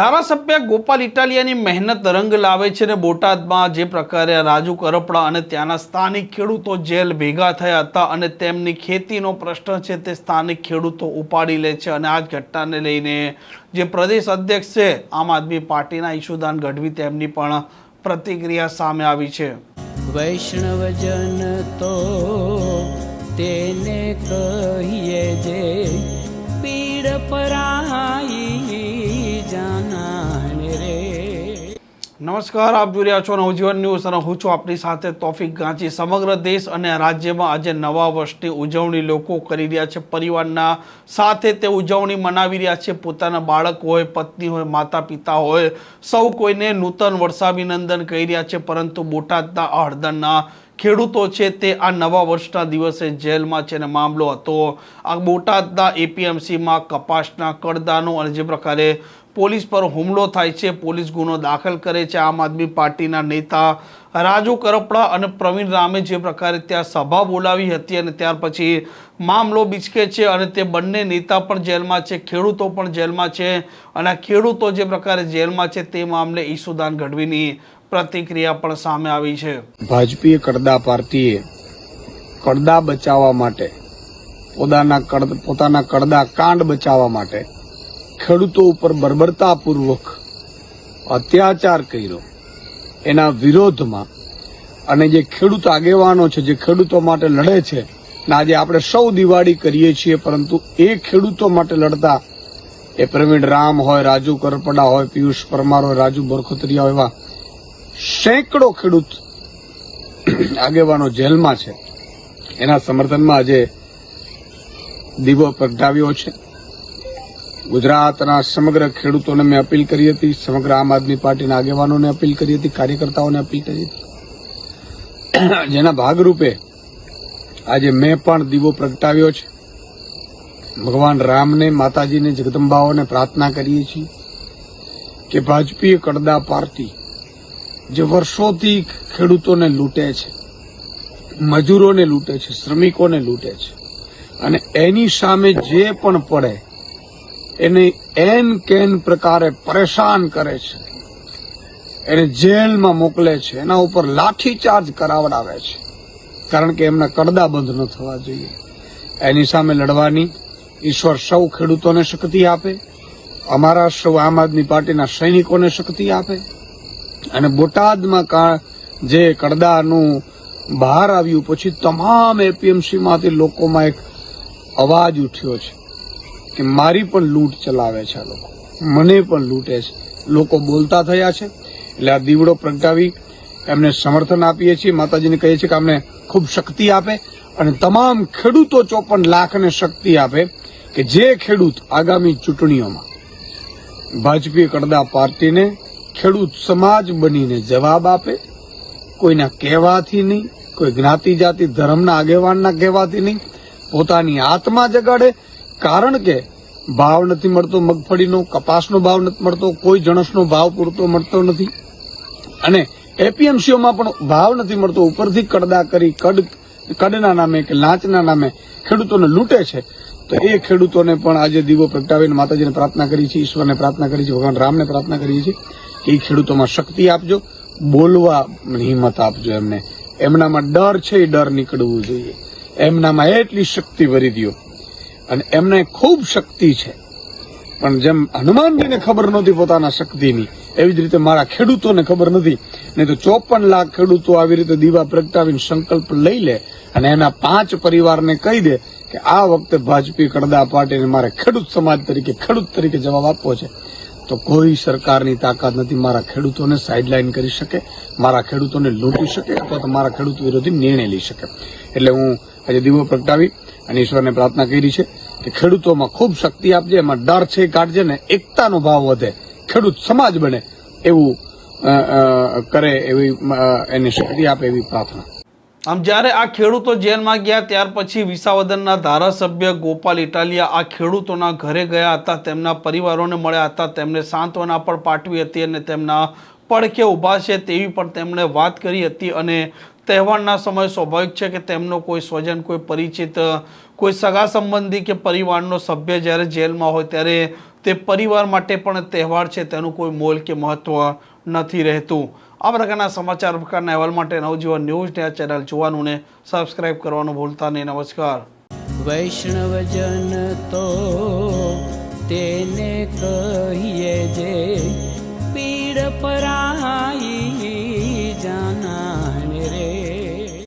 ધારાસભ્ય ગોપાલ ઇટાલિયાની મહેનત રંગ લાવે છે ને બોટાદમાં જે પ્રકારે રાજુ કરપડા અને ત્યાંના સ્થાનિક ખેડૂતો જેલ ભેગા થયા હતા અને તેમની ખેતીનો પ્રશ્ન છે તે સ્થાનિક ખેડૂતો ઉપાડી લે છે અને આ જ ઘટનાને લઈને જે પ્રદેશ અધ્યક્ષ છે, આમ આદમી પાર્ટીના ઈશુદાન ગઢવી તેમની પણ પ્રતિક્રિયા સામે આવી છે. વૈષ્ણવજન તો તેને કહીએ જે પીડ પરાઈ નમસ્કાર, આપ જોઈ રહ્યા છો નવજીવન ન્યૂઝ અને હું છું આપની સાથે તોફિક ગાંચી. સમગ્ર દેશ અને રાજ્યમાં આજે નવા વર્ષની ઉજવણી લોકો કરી રહ્યા છે. પરિવારના સાથે તે ઉજવણી મનાવી રહ્યા છે. પોતાના બાળક હોય, પત્ની હોય માતા પિતા હોય, સૌ કોઈને નૂતન વર્ષાભિનંદન કહી રહ્યા છે. પરંતુ બોટાદના હળદરના ખેડૂતો છે તે આ નવા વર્ષના દિવસે જેલમાં છે અને મામલો હતો. આ બોટાદના એપીએમસીમાં કપાસના કડદાનો અને જે પ્રકારે પોલીસ પર હુમલો થાય છે, પોલીસ ગુનો દાખલ કરે છે. આમ આદમી પાર્ટીના નેતા રાજુ કરપડા અને પ્રવીણ રામે જે પ્રકારે ત્યાં સભા બોલાવી હતી અને ત્યાર પછી મામલો બિચકે છે અને તે બંને નેતા પણ જેલમાં છે, ખેડૂતો પણ જેલમાં છે અને ખેડૂતો જે પ્રકારે જેલમાં છે તે મામલે ઈસુદાન ગઢવીની પ્રતિક્રિયા પણ સામે આવી છે. ભાજપીય કડદા પાર્ટીએ કડદા બચાવવા માટે, પોતાના કડ પોતાના કડદા કાંડ બચાવવા માટે ખેડૂતો ઉપર બર્બરતાપૂર્વક અત્યાચાર કર્યો. એના વિરોધમાં અને જે ખેડૂત આગેવાનો છે, જે ખેડૂતો માટે લડે છે, ને આજે આપણે સૌ દિવાળી કરીએ છીએ, પરંતુ એ ખેડૂતો માટે લડતા એ પ્રવીણ રામ હોય, રાજુ કરપડા હોય, પિયુષ પરમાર હોય, રાજુ બરખોતરિયા એવા સેંકડો ખેડૂત આગેવાનો જેલમાં છે. એના સમર્થનમાં આજે દીવો પ્રગટાવ્યો છે. ગુજરાતના સમગ્ર ખેડૂતોને મેં અપીલ કરી હતી, સમગ્ર આમ આદમી પાર્ટીના આગેવાનોને અપીલ કરી હતી, કાર્યકર્તાઓને અપીલ કરી હતી. જેના ભાગરૂપે આજે મેં પણ દીવો પ્રગટાવ્યો છે. ભગવાન રામને, માતાજીને, જગદંબાઓને પ્રાર્થના કરીએ છીએ કે ભાજપીય કડદા પાર્ટી જે વર્ષોથી ખેડૂતોને લૂંટે છે, મજૂરોને લૂંટે છે, શ્રમિકોને લૂંટે છે અને એની સામે જે પણ પડે એને એન કેન પ્રકારે પરેશાન કરે છે. એને જેલમાં મોકલે છે. એના ઉપર લાઠીચાર્જ કરાવડાવે છે. કારણ કે એમના કડદા બંધ ન થવા જોઈએ. એની સામે લડવાની ઈશ્વર સૌ ખેડૂતોને શક્તિ આપે. અમારા સૌ આમ આદમી પાર્ટીના સૈનિકોને શક્તિ આપે. અને બોટાદમાં કા- જે કડદાનું બહાર આવ્યું પછી તમામ એપીએમસીમાંથી લોકોમાં એક અવાજ ઉઠ્યો છે. કે મારી પણ લૂંટ ચલાવે છે આ લોકો. મને પણ લૂંટે છે. લોકો બોલતા થયા છે. એટલે આ દીવડો પ્રગટાવી એમને સમર્થન આપીએ છીએ. માતાજીને કહીએ છીએ કે અમને ખૂબ શક્તિ આપે અને તમામ ખેડૂતો ચોપન લાખને શક્તિ આપે કે જે ખેડૂત આગામી ચૂંટણીઓમાં ભાજપી કડદા પાર્ટીને ખેડૂત સમાજ બનીને જવાબ આપે, કોઈના કહેવાથી નહીં, કોઈ જ્ઞાતિ જાતિ ધર્મના આગેવાનના કહેવાથી નહીં, પોતાની આત્મા જગાડે કારણ કે ભાવ નથી મળતો, મગફળીનો, કપાસનો ભાવ નથી મળતો, કોઈ જણસનો ભાવ પૂરતો મળતો નથી. અને એપીએમસીઓમાં પણ ભાવ નથી મળતો. ઉપરથી કડદા કરી, કડ, કડના નામે કે લાંચના નામે ખેડૂતોને લૂંટે છે. તો એ ખેડૂતોને પણ આજે દીવો પ્રગટાવીને માતાજીને પ્રાર્થના કરી છે, ઈશ્વરને પ્રાર્થના કરી છે, ભગવાન રામને પ્રાર્થના કરીએ છીએ કે એ ખેડૂતોમાં શક્તિ આપજો, બોલવા હિંમત આપજો એમને. એમનામાં ડર છે, એ ડર નીકળવું જોઈએ. એમનામાં એટલી શક્તિ ભરી દ્યો. અને એમને ખૂબ શક્તિ છે. પણ જેમ હનુમાનજીને ખબર નહોતી પોતાના શક્તિની, એવી જ રીતે મારા ખેડૂતોને ખબર નથી. નહીં તો ચોપન લાખ ખેડૂતો આવી રીતે દીવા પ્રગટાવીને સંકલ્પ લઈ લે અને એના પાંચ પરિવારને કહી દે કે આ વખતે ભાજપી કડદા પાર્ટીને મારે ખેડૂત સમાજ તરીકે, ખેડૂત તરીકે જવાબ આપવો છે. તો કોઈ સરકારની તાકાત નથી મારા ખેડૂતોને સાઇડલાઇન કરી શકે, મારા ખેડૂતોને લૂંટી શકે અથવા તો મારા ખેડૂત વિરોધી નિર્ણય લઈ શકે. એટલે હું આજે દીવો પ્રગટાવી અને ઈશ્વરને પ્રાર્થના કરી છે. કે ખેડૂતોમાં ખૂબ શક્તિ આપજે, એમાં ડર છે, કાઢજે ને એકતાનો ભાવ વધે. ખેડૂત સમાજ બને એવું કરે એવી એને શક્તિ આપે એવી પ્રાર્થના. આમ જ્યારે આ ખેડૂતો જેલમાં ગયા, ત્યાર પછી વિસાવદનના ધારાસભ્ય ગોપાલ ઇટાલિયા આ ખેડૂતોના ઘરે ગયા હતા, તેમના પરિવારોને મળ્યા હતા, તેમને સાંત્વના પણ પાઠવી હતી અને તેમના પડખે ઊભા છે તેવી પણ તેમણે વાત કરી હતી અને તહેવારના સમય સ્વાભાવિક છે કે તેમનો કોઈ સ્વજન, કોઈ પરિચિત, કોઈ સગા સંબંધી કે પરિવારનો સભ્ય જ્યારે જેલમાં હોય ત્યારે તે પરિવાર માટે પણ તહેવાર છે, તેનું કોઈ મોલ કે મહત્વ નથી રહેતું. આ પ્રકારના સમાચાર પ્રકારના અહેવાલ માટે નવજીવન ન્યૂઝ આ ચેનલ જોવાનું ને સબસ્ક્રાઈબ કરવાનું ભૂલતા નહીં. નમસ્કાર. વૈષ્ણવજન તો